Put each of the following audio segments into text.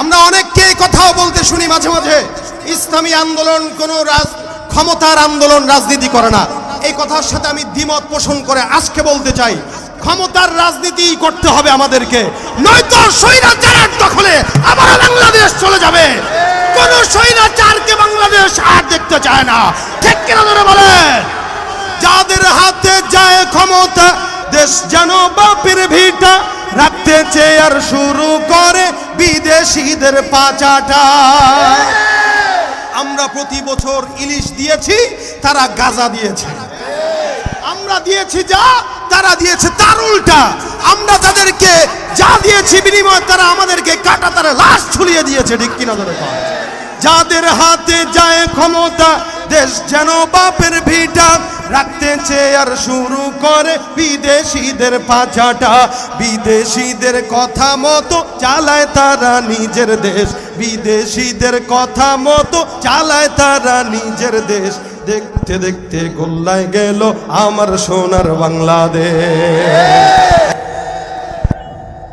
আমরা অনেককে কথাও বলতে শুনি মাঝে মাঝে, ইসলামী আন্দোলন কোনো রাজ ক্ষমতার আন্দোলন রাজনীতি করে না। এই কথার সাথে আমি দ্বিমত পোষণ করে আজকে বলতে চাই, ক্ষমতার রাজনীতি করতে হবে আমাদেরকে। নয়তো স্বৈরাচারের দখলে আবার বাংলাদেশ চলে যাবে। কোন স্বৈরাচারকে বাংলাদেশ আর দেখতে চায় না। ঠিক কিনা ধরে বলেন? যাদের হাতে যায় ক্ষমতা দেশ যেন বাপের ভিটা রাখতে চেয়ার শুরু করে বিদেশিদের পাচাটা। আমরা প্রতি বছর ইলিশ দিয়েছি, তারা গাজা দিয়েছে। আমরা দিয়েছি যা, তারা দিয়েছে তার উল্টা। আমরা তাদেরকে যা দিয়েছি বিনিময়ে তারা আমাদেরকে কাটা তারা লাশ ঝুলিয়ে দিয়েছে, ঠিক কিনা ধরে যাদের হাতে যায় ক্ষমতা, দেশ যেন বাপের ভিটা রাখতে চেয়ার শুরু করে বিদেশিদের পাচাটা। বিদেশিদের কথা মতো চালায় তারা নিজের দেশ। বিদেশিদের কথা মতো চালায় তারা নিজের দেশ। দেখতে দেখতে গোল্লায় গেল আমার সোনার বাংলাদেশ।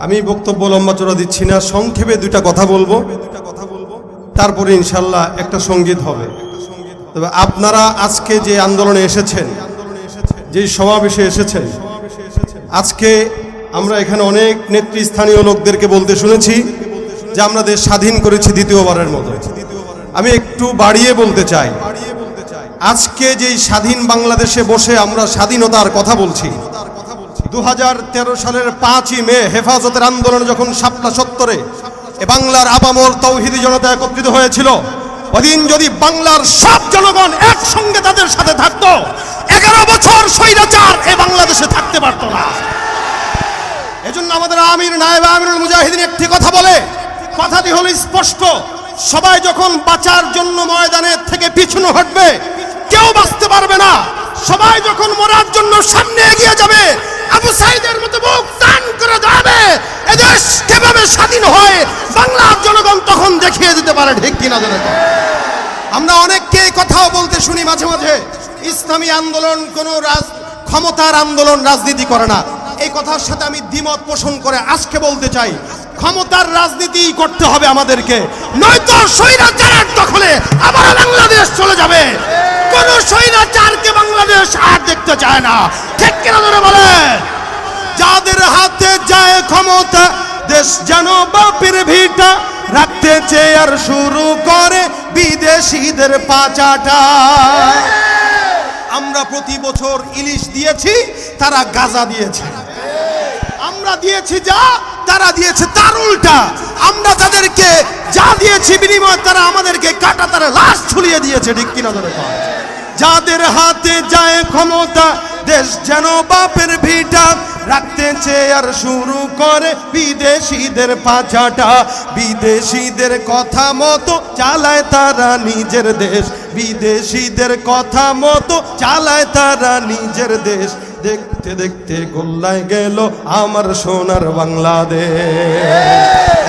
আমি বক্তব্য লম্বা চড়া দিচ্ছি না, সংক্ষেপে দুইটা কথা বলব। তারপরে ইনশাল্লাহ একটা সংগীত হবে। তবে আপনারা আজকে যে আন্দোলনে এসেছেন, যে সমাবেশে এসেছেন, আজকে আমরা এখানে অনেক নেতৃস্থানীয় লোকদেরকে বলতে শুনেছি যে আমরা দেশ স্বাধীন করেছি দ্বিতীয়বারের মতো। আমি একটু বাড়িয়ে বলতে চাই, আজকে যেই স্বাধীন বাংলাদেশে বসে আমরা স্বাধীনতার কথা বলছি দু হাজার তেরো সালের পাঁচই মে হেফাজতের আন্দোলন যখন শাপলা সত্তরে বাংলার আপামর তৌহিদি জনতা একত্রিত হয়েছিল ওদিন যদি বাংলার সব জনগণ একসঙ্গে তাদের সাথে থাকতো, এগারো বছর স্বৈরাচার এ বাংলাদেশে থাকতে পারতো না। এজন্য আমাদের আমির নায়েব আমিরুল মুজাহিদিন একটি কথা বলে, কথাটি হলো স্পষ্ট। সবাই যখন বাঁচার জন্য ময়দানের থেকে পিছনে হটবে, কেউ বাঁচতে পারবে না। সবাই যখন মরার জন্য সামনে এগিয়ে যাবে, আবু সাইদের মতো বুক টান করে দাঁড়াবে, এদেশ কীভাবে স্বাধীন হয়, বাংলার জনগণ তখন দেখিয়ে দিতে পারে ঠিক কিনা জনগণ আমরা অনেককে কথাও বলতে শুনি মাঝে মাঝে, ইসলামী আন্দোলন কোনো রাজ ক্ষমতার আন্দোলন রাজনীতি করে না। এই কথার সাথে আমি দ্বিমত পোষণ করে আজকে বলতে চাই, ক্ষমতার রাজনীতি করতে হবে আমাদেরকে। নয়তো স্বৈরাচারের দখলে আবার বাংলাদেশ চলে যাবে। কোন স্বৈরাচারকে বাংলাদেশ আর দেখতে চায় না। ঠিক কিনা ধরে বলে যাদের হাতে যায় ক্ষমতা, দেশ যেন বাপের ভিটা, রাখতে চেয়ার শুরু করে বিদেশিদের পাচাটা। আমরা প্রতি বছর ইলিশ দিয়েছি, তারা গাজা দিয়েছে। আমরা দিয়েছি যা, তারা দিয়েছে তার উল্টা। আমরা তাদেরকে যা দিয়েছি বিনিময়ে তারা আমাদেরকে কাটা তারা লাশ ঝুলিয়ে দিয়েছে, ঠিক কিনা ধরে? যাদের হাতে যায় ক্ষমতা, দেশ যেন বাপের ভিটা। রাখতে চেয়ার শুরু করে বিদেশিদের পাচাটা। বিদেশিদের কথা মতো চালায় তারা নিজের দেশ। বিদেশিদের কথা মতো চালায় তারা নিজের দেশ। দেখতে দেখতে গোল্লায় গেল আমার সোনার বাংলাদেশ।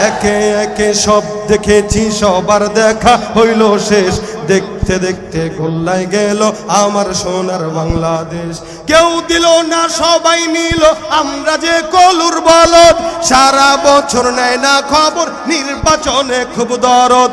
একে একে সব দেখেছি, সবার দেখা হইল শেষ। দেখতে দেখতে গোল্লায় গেল আমার সোনার বাংলাদেশ। কেউ দিল না, সবাই নিল, আমরা যে কলুর বলদ। সারা বছর নেয় না খবর, নির্বাচনে খুব দরদ।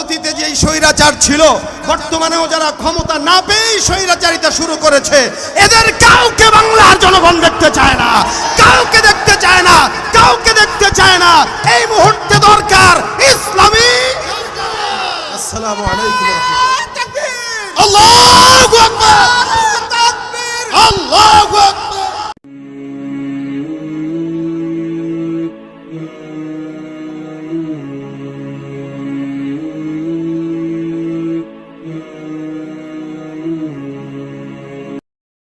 অতীতে যেই স্বৈরাচার ছিল, বর্তমানেও যারা ক্ষমতা না পেয়েই স্বৈরাচারিতা শুরু করেছে, এদের কাউকে বাংলার জনগণ দেখতে চায় না, কাউকে দেখতে চায় না, কাউকে দেখতে চায় না। এই মুহূর্তে দরকার ইসলামী। আসসালামু আলাইকুম।